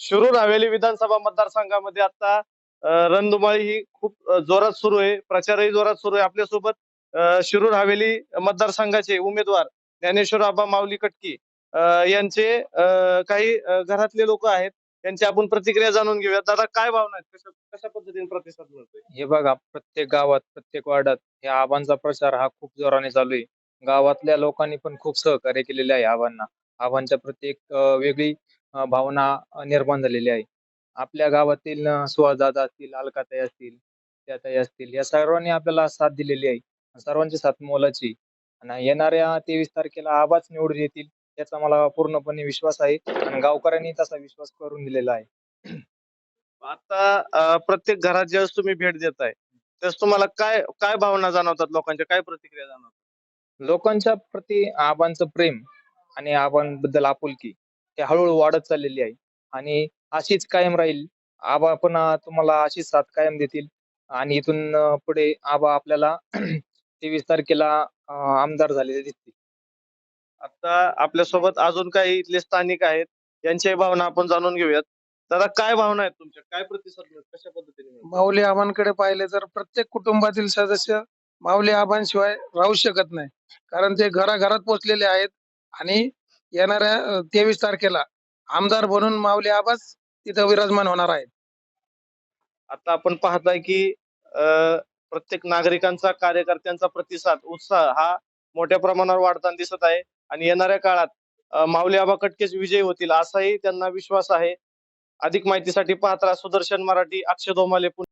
शिरूर हवेली विधानसभा मतदारसंघामध्ये आता रणधुमाळी ही खूप जोरात सुरू आहे. प्रचारही जोरात सुरू आहे. आपल्यासोबत शिरूर हवेली मतदारसंघाचे उमेदवार ज्ञानेश्वर आबा माऊली कटकी यांचे काही घरातले लोक आहेत. त्यांची आपण प्रतिक्रिया जाणून घेऊया. दादा काय भावना आहेत? कशा कशा पद्धतीने प्रतिसाद मिळतोय? हे बघा प्रत्येक गावात प्रत्येक वार्डात या आबांचा प्रचार हा खूप जोराने चालू आहे. गावातल्या लोकांनी पण खूप सहकार्य केलेले आहे आबांना आबांच्या प्रत्येक वेगळी भावना निर्माण झालेली आहे. आपल्या गावातील अं, सुहासदादा असतील अलकाताई असतील त्याताई असतील या सर्वांनी आपल्याला साथ दिलेली आहे. सर्वांची साथ मोलाची. आणि येणाऱ्या तेवीस तारखेला आबाच निवडून येतील याचा मला पूर्णपणे विश्वास आहे. आणि गावकऱ्यांनी तसा विश्वास करून दिलेला आहे. आता प्रत्येक घरात ज्यावेळेस तुम्ही भेट देताय त्यावेळेस तुम्हाला काय काय भावना जाणवतात लोकांच्या? काय प्रतिक्रिया जाणवतात? लोकांच्या प्रती आबांचं प्रेम आणि आबांबद्दल आपुलकी. हे हळूहळू वाढत चाललेली आहे. आणि अशीच कायम राहील. आबा पण तुम्हाला अशीच साथ कायम देतील. आणि इथून पुढे आबा आपल्याला तेवीस तारखेला आमदार झालेले दिसतील. आता आपल्यासोबत अजून काही इथले स्थानिक आहेत. यांच्याही भावना आपण जाणून घेऊयात. दादा काय भावना आहेत तुमच्या? काय प्रतिसाद मिळतो कशा पद्धतीने? माऊली आबांकडे पाहिले तर प्रत्येक कुटुंबातील सदस्य माऊली आबांशिवाय राहू शकत नाही. कारण ते घराघरात पोचलेले आहेत. आणि येणाऱ्या तेवीस तारखेला आमदार बनून माऊली आबास तिथं विराजमान होणार आहेत. आता आपण पाहताय की अं प्रत्येक नागरिकांचा कार्यकर्त्यांचा प्रतिसाद उत्साह हा मोठ्या प्रमाणावर वाढताना दिसत आहे. आणि येणाऱ्या काळात माऊली आबा कटकेच विजयी होतील असाही त्यांना विश्वास आहे. अधिक माहितीसाठी पाहत राहा सुदर्शन मराठी अक्षय धोमाले पुणे.